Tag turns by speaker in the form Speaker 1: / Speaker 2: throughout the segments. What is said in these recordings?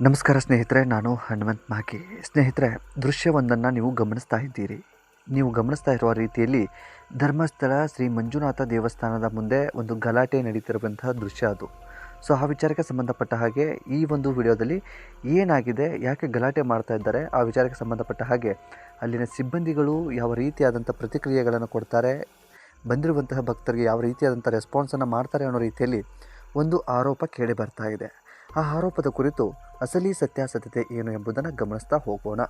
Speaker 1: ನಮಸ್ಕಾರ ಸ್ನೇಹಿತರೆ, ನಾನು ಹನುಮಂತ್ ಮಾಕಿ ಸ್ನೇಹಿತರೆ, ದೃಶ್ಯವೊಂದನ್ನು ನೀವು ಗಮನಿಸ್ತಾ ಇದ್ದೀರಿ. ನೀವು ಗಮನಿಸ್ತಾ ಇರುವ ರೀತಿಯಲ್ಲಿ ಧರ್ಮಸ್ಥಳ ಶ್ರೀ ಮಂಜುನಾಥ ದೇವಸ್ಥಾನದ ಮುಂದೆ ಒಂದು ಗಲಾಟೆ ನಡೀತಿರುವಂತಹ ದೃಶ್ಯ ಅದು. ಸೊ, ಆ ವಿಚಾರಕ್ಕೆ ಸಂಬಂಧಪಟ್ಟ ಹಾಗೆ ಈ ಒಂದು ವಿಡಿಯೋದಲ್ಲಿ ಏನಾಗಿದೆ, ಯಾಕೆ ಗಲಾಟೆ ಮಾಡ್ತಾ ಇದ್ದಾರೆ, ಆ ವಿಚಾರಕ್ಕೆ ಸಂಬಂಧಪಟ್ಟ ಹಾಗೆ ಅಲ್ಲಿನ ಸಿಬ್ಬಂದಿಗಳು ಯಾವ ರೀತಿಯಾದಂಥ ಪ್ರತಿಕ್ರಿಯೆಗಳನ್ನು ಕೊಡ್ತಾರೆ, ಬಂದಿರುವಂತಹ ಭಕ್ತರಿಗೆ ಯಾವ ರೀತಿಯಾದಂಥ ರೆಸ್ಪಾನ್ಸನ್ನು ಮಾಡ್ತಾರೆ ಅನ್ನೋ ರೀತಿಯಲ್ಲಿ ಒಂದು ಆರೋಪ ಕೇಳಿ ಬರ್ತಾ ಇದೆ. ಆ ಆರೋಪದ ಕುರಿತು ಅಸಲಿ ಸತ್ಯಾಸತ್ಯತೆ ಏನು ಎಂಬುದನ್ನು ಗಮನಿಸ್ತಾ ಹೋಗೋಣ.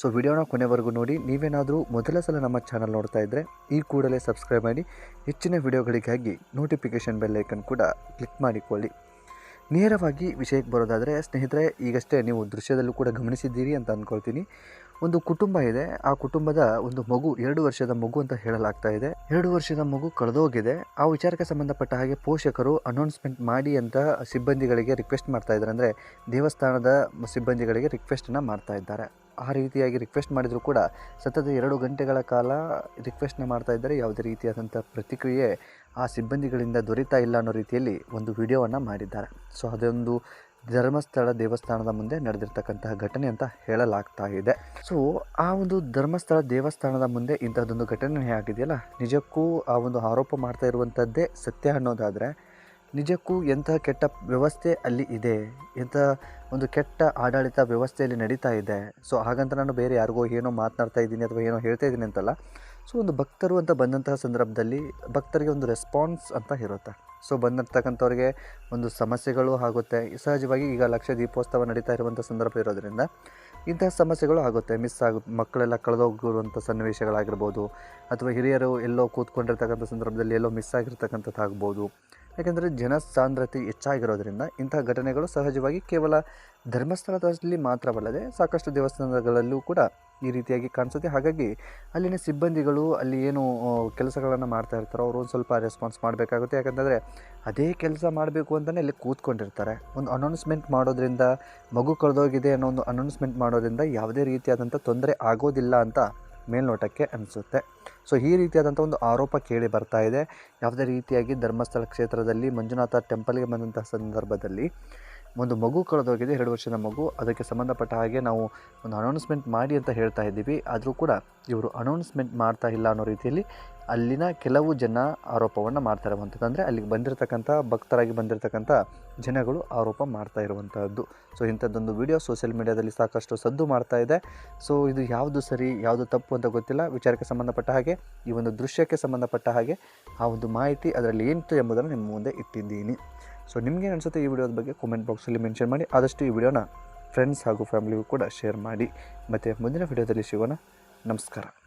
Speaker 1: ಸೊ ವಿಡಿಯೋನ ಕೊನೆವರೆಗೂ ನೋಡಿ. ನೀವೇನಾದರೂ ಮೊದಲ ಸಲ ನಮ್ಮ ಚಾನಲ್ ನೋಡ್ತಾ ಇದ್ದರೆ ಈ ಕೂಡಲೇ ಸಬ್ಸ್ಕ್ರೈಬ್ ಮಾಡಿ. ಹೆಚ್ಚಿನ ವಿಡಿಯೋಗಳಿಗಾಗಿ ನೋಟಿಫಿಕೇಷನ್ ಬೆಲ್ ಐಕನ್ ಕೂಡ ಕ್ಲಿಕ್ ಮಾಡಿಕೊಳ್ಳಿ. ನೇರವಾಗಿ ವಿಷಯಕ್ಕೆ ಬರೋದಾದರೆ, ಸ್ನೇಹಿತರೆ, ಈಗಷ್ಟೇ ನೀವು ದೃಶ್ಯದಲ್ಲೂ ಕೂಡ ಗಮನಿಸಿದ್ದೀರಿ ಅಂತ ಅಂದ್ಕೊಳ್ತೀನಿ ಒಂದು ಕುಟುಂಬ ಇದೆ. ಆ ಕುಟುಂಬದ ಒಂದು ಮಗು ಎರಡು ವರ್ಷದ ಮಗು ಅಂತ ಹೇಳಲಾಗ್ತಾ ಇದೆ. ಎರಡು ವರ್ಷದ ಮಗು ಕಳೆದೋಗಿದೆ. ಆ ವಿಚಾರಕ್ಕೆ ಸಂಬಂಧಪಟ್ಟ ಹಾಗೆ ಪೋಷಕರು ಅನೌನ್ಸ್ಮೆಂಟ್ ಮಾಡಿ ಅಂತ ಸಿಬ್ಬಂದಿಗಳಿಗೆ ರಿಕ್ವೆಸ್ಟ್ ಮಾಡ್ತಾ ಇದ್ದಾರೆ. ಅಂದರೆ ದೇವಸ್ಥಾನದ ಸಿಬ್ಬಂದಿಗಳಿಗೆ ರಿಕ್ವೆಸ್ಟನ್ನು ಮಾಡ್ತಾ ಇದ್ದಾರೆ. ಆ ರೀತಿಯಾಗಿ ರಿಕ್ವೆಸ್ಟ್ ಮಾಡಿದರೂ ಕೂಡ ಸತತ ಎರಡು ಗಂಟೆಗಳ ಕಾಲ ರಿಕ್ವೆಸ್ಟ್ನ ಮಾಡ್ತಾ ಇದ್ದಾರೆ. ಯಾವುದೇ ರೀತಿಯಾದಂಥ ಪ್ರತಿಕ್ರಿಯೆ ಆ ಸಿಬ್ಬಂದಿಗಳಿಂದ ದೊರೀತಾ ಇಲ್ಲ ಅನ್ನೋ ರೀತಿಯಲ್ಲಿ ಒಂದು ವಿಡಿಯೋವನ್ನು ಮಾಡಿದ್ದಾರೆ. ಸೊ ಅದೊಂದು ಧರ್ಮಸ್ಥಳ ದೇವಸ್ಥಾನದ ಮುಂದೆ ನಡೆದಿರ್ತಕ್ಕಂತಹ ಘಟನೆ ಅಂತ ಹೇಳಲಾಗ್ತಾ ಇದೆ. ಸೊ ಆ ಒಂದು ಧರ್ಮಸ್ಥಳ ದೇವಸ್ಥಾನದ ಮುಂದೆ ಇಂಥದ್ದೊಂದು ಘಟನೆ ಆಗಿದೆಯಲ್ಲ? ನಿಜಕ್ಕೂ ಆ ಒಂದು ಆರೋಪ ಮಾಡ್ತಾ ಇರುವಂಥದ್ದೇ ಸತ್ಯ ಅನ್ನೋದಾದರೆ, ನಿಜಕ್ಕೂ ಎಂಥ ಕೆಟ್ಟ ವ್ಯವಸ್ಥೆ ಅಲ್ಲಿ ಇದೆ ಎಂಥ ಒಂದು ಕೆಟ್ಟ ಆಡಳಿತ ವ್ಯವಸ್ಥೆಯಲ್ಲಿ ನಡೀತಾ ಇದೆ. ಸೊ ಹಾಗಂತ ನಾನು ಬೇರೆ ಯಾರಿಗೋ ಏನೋ ಮಾತನಾಡ್ತಾ ಇದ್ದೀನಿ ಅಥವಾ ಏನೋ ಹೇಳ್ತಾ ಇದ್ದೀನಿ ಅಂತಲ್ಲ ಸೊ ಒಂದು ಭಕ್ತರು ಅಂತ ಬಂದಂತಹ ಸಂದರ್ಭದಲ್ಲಿ ಭಕ್ತರಿಗೆ ಒಂದು ರೆಸ್ಪಾನ್ಸ್ ಅಂತ ಇರುತ್ತೆ. ಸೊ ಬಂದಿರ್ತಕ್ಕಂಥವ್ರಿಗೆ ಒಂದು ಸಮಸ್ಯೆಗಳು ಆಗುತ್ತೆ. ಸಹಜವಾಗಿ ಈಗ ಲಕ್ಷ ದೀಪೋತ್ಸವ ನಡೀತಾ ಇರುವಂಥ ಸಂದರ್ಭ ಇರೋದರಿಂದ ಇಂತಹ ಸಮಸ್ಯೆಗಳು ಆಗುತ್ತೆ. ಮಿಸ್ ಆಗ ಮಕ್ಕಳೆಲ್ಲ ಕಳೆದೋಗಿರುವಂಥ ಸನ್ನಿವೇಶಗಳಾಗಿರ್ಬೋದು ಅಥವಾ ಹಿರಿಯರು ಎಲ್ಲೋ ಕೂತ್ಕೊಂಡಿರ್ತಕ್ಕಂಥ ಸಂದರ್ಭದಲ್ಲಿ ಎಲ್ಲೋ ಮಿಸ್ ಆಗಿರ್ತಕ್ಕಂಥದ್ದು ಆಗ್ಬೋದು. ಯಾಕೆಂದರೆ ಜನಸಾಂದ್ರತೆ ಹೆಚ್ಚಾಗಿರೋದ್ರಿಂದ ಇಂತಹ ಘಟನೆಗಳು ಸಹಜವಾಗಿ ಕೇವಲ ಧರ್ಮಸ್ಥಳದಲ್ಲಿ ಮಾತ್ರವಲ್ಲದೆ ಸಾಕಷ್ಟು ದೇವಸ್ಥಾನಗಳಲ್ಲೂ ಕೂಡ ಈ ರೀತಿಯಾಗಿ ಕಾಣಿಸುತ್ತೆ. ಹಾಗಾಗಿ ಅಲ್ಲಿನ ಸಿಬ್ಬಂದಿಗಳು ಅಲ್ಲಿ ಏನು ಕೆಲಸಗಳನ್ನು ಮಾಡ್ತಾ ಇರ್ತಾರೋ ಅವರು ಒಂದು ಸ್ವಲ್ಪ ರೆಸ್ಪಾನ್ಸ್ ಮಾಡಬೇಕಾಗುತ್ತೆ. ಯಾಕಂತಂದರೆ ಅದೇ ಕೆಲಸ ಮಾಡಬೇಕು ಅಂತಲೇ ಅಲ್ಲಿ ಕೂತ್ಕೊಂಡಿರ್ತಾರೆ. ಒಂದು ಅನೌನ್ಸ್ಮೆಂಟ್ ಮಾಡೋದ್ರಿಂದ, ಮಗು ಕಳೆದೋಗಿದೆ ಅನ್ನೋ ಒಂದು ಅನೌನ್ಸ್ಮೆಂಟ್ ಮಾಡೋದ್ರಿಂದ ಯಾವುದೇ ರೀತಿಯಾದಂಥ ತೊಂದರೆ ಆಗೋದಿಲ್ಲ ಅಂತ ಮೇಲ್ನೋಟಕ್ಕೆ ಅನಿಸುತ್ತೆ. ಸೊ ಈ ರೀತಿಯಾದಂಥ ಒಂದು ಆರೋಪ ಕೇಳಿ ಬರ್ತಾ ಇದೆ. ಯಾವುದೇ ರೀತಿಯಾಗಿ ಧರ್ಮಸ್ಥಳ ಕ್ಷೇತ್ರದಲ್ಲಿ ಮಂಜುನಾಥ ಟೆಂಪಲ್ಗೆ ಬಂದಂತಹ ಸಂದರ್ಭದಲ್ಲಿ ಒಂದು ಮಗು ಕಳೆದೋಗಿದೆ, ಎರಡು ವರ್ಷದ ಮಗು. ಅದಕ್ಕೆ ಸಂಬಂಧಪಟ್ಟ ಹಾಗೆ ನಾವು ಒಂದು ಅನೌನ್ಸ್ಮೆಂಟ್ ಮಾಡಿ ಅಂತ ಹೇಳ್ತಾ ಇದ್ದೀವಿ. ಆದರೂ ಕೂಡ ಇವರು ಅನೌನ್ಸ್ಮೆಂಟ್ ಮಾಡ್ತಾ ಇಲ್ಲ ಅನ್ನೋ ರೀತಿಯಲ್ಲಿ ಅಲ್ಲಿನ ಕೆಲವು ಜನ ಆರೋಪವನ್ನು ಮಾಡ್ತಾ ಇರುವಂಥದ್ದು. ಅಂದರೆ ಅಲ್ಲಿಗೆ ಬಂದಿರತಕ್ಕಂಥ, ಭಕ್ತರಾಗಿ ಬಂದಿರತಕ್ಕಂಥ ಜನಗಳು ಆರೋಪ ಮಾಡ್ತಾ ಇರುವಂಥದ್ದು. ಸೊ ಇಂಥದ್ದೊಂದು ವಿಡಿಯೋ ಸೋಷಿಯಲ್ ಮೀಡಿಯಾದಲ್ಲಿ ಸಾಕಷ್ಟು ಸದ್ದು ಮಾಡ್ತಾ ಇದೆ. ಸೊ ಇದು ಯಾವುದು ಸರಿ, ಯಾವುದು ತಪ್ಪು ಅಂತ ಗೊತ್ತಿಲ್ಲ. ವಿಚಾರಕ್ಕೆ ಸಂಬಂಧಪಟ್ಟ ಹಾಗೆ, ಈ ಒಂದು ದೃಶ್ಯಕ್ಕೆ ಸಂಬಂಧಪಟ್ಟ ಹಾಗೆ ಆ ಒಂದು ಮಾಹಿತಿ ಅದರಲ್ಲಿ ಏನಿತ್ತು ಎಂಬುದನ್ನು ನಿಮ್ಮ ಮುಂದೆ ಇಟ್ಟಿದ್ದೀನಿ. ಸೊ ನಿಮಗೆ ಅನಿಸುತ್ತೆ ಈ ವಿಡಿಯೋದ ಬಗ್ಗೆ ಕಾಮೆಂಟ್ ಬಾಕ್ಸಲ್ಲಿ ಮೆನ್ಷನ್ ಮಾಡಿ, ಆದಷ್ಟು ಈ ವಿಡಿಯೋನ ಫ್ರೆಂಡ್ಸ್ ಹಾಗೂ ಫ್ಯಾಮಿಲಿಗೂ ಕೂಡ ಶೇರ್ ಮಾಡಿ. ಮತ್ತು ಮುಂದಿನ ವಿಡಿಯೋದಲ್ಲಿ ಸಿಗೋಣ. ನಮಸ್ಕಾರ.